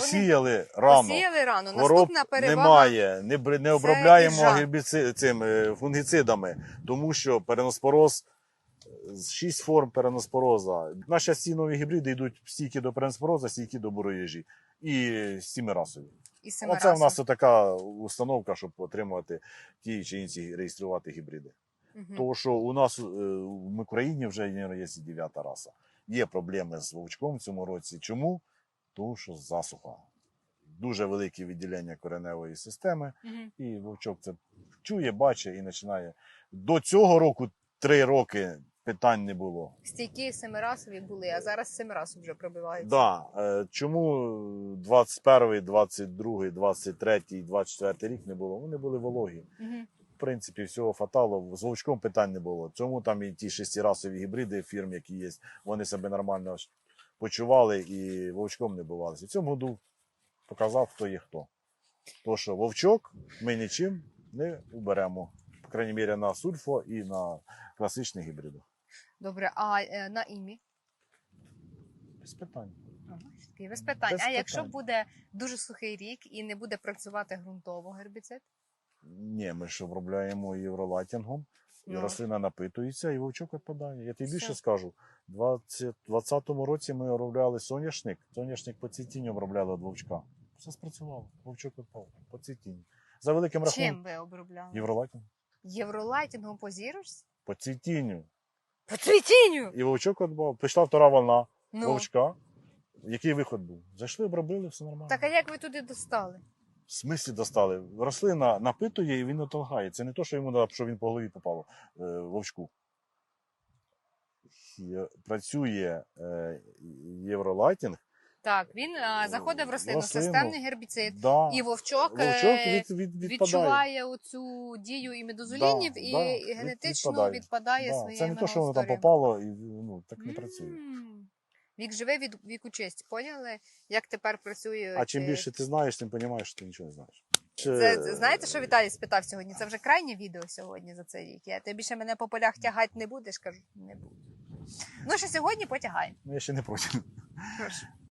Посіяли рано. Посіяли рано. Хвороб Наступна перевага. немає, не, бр- не обробляємо іржа. гербіци, цим, е, фунгіцидами, тому що переноспороз, е, шість форм переноспороза. Наші всі нові гібриди йдуть стійкі до переноспороза, стійкі до буроїжі і сімирасові. І Оце в нас така установка, щоб отримувати ті чи інші реєструвати гібриди. Мгм. Тому що у нас е, в Україні вже є є дев'ята раса. Є проблеми з вовчком в цьому році. Чому? Тому що засуха. Дуже велике відділення кореневої системи, Мгм. і вовчок це чує, бачить і починає. До цього року три роки питань не було. Стійкі семирасові були, а зараз семирасу вже пробиваються. Да, е, чому 21, 22, 23, 24 рік не було? Вони були вологі. Мгм. В принципі, всього фатало. З вовчком питань не було. Цьому там і ті шестирасові гібриди фірм, які є, вони себе нормально почували і вовчком не бувалися. В цьому году показав, хто є хто. То, що вовчок ми нічим не уберемо. По крайній мірі, на сульфо і на класичних гібридах. Добре, а е, на імі? Без питань. Ага, такий без питань. Без а якщо питань. буде дуже сухий рік і не буде працювати ґрунтово гербіцид? Ні, ми ж обробляємо євролатінгом, і Ну. рослина напитується, і вовчок відпадає. Я тобі більше скажу. У 2020 році ми обробляли соняшник. Соняшник по цвітінню обробляли від вовчка. Все спрацювало. Вовчок відпав по цвітінню. За великим рахунком. Чим ви обробляли? Євролатінг. Євролайтингом по зірочці? По цвітінню. По цвітінню! І вовчок відпав. Пішла втора волна Ну, вовчка. Який виход був? Зайшли, обробили, все нормально. так а як ви туди достали? В смислі достали. Рослина напитує і він отолгає. Це не то, що йому треба, що він по голові попало е, вовчку. Працює е, євролайтінг. Так, він а, заходить в рослину, Рослину. системний гербіцид, Да. і вовчок, Вовчок е, від, від, відчуває оцю дію і медозолінів, Да, і да, генетично відпадає. відпадає, Да. своїми Це не то, що воно там попало, і ну, так не працює. Вік живе від віку честь. Поняли, як тепер працює? А чим більше ти знаєш, тим розумієш, що ти нічого не знаєш. Чи... це- знаєте, що Віталій спитав сьогодні? Це вже крайнє відео сьогодні за цей рік. Я ти більше мене по полях тягати не будеш, кажу, не буду. Ну, що сьогодні потягаємо. Ну, я ще не проти. Прошу.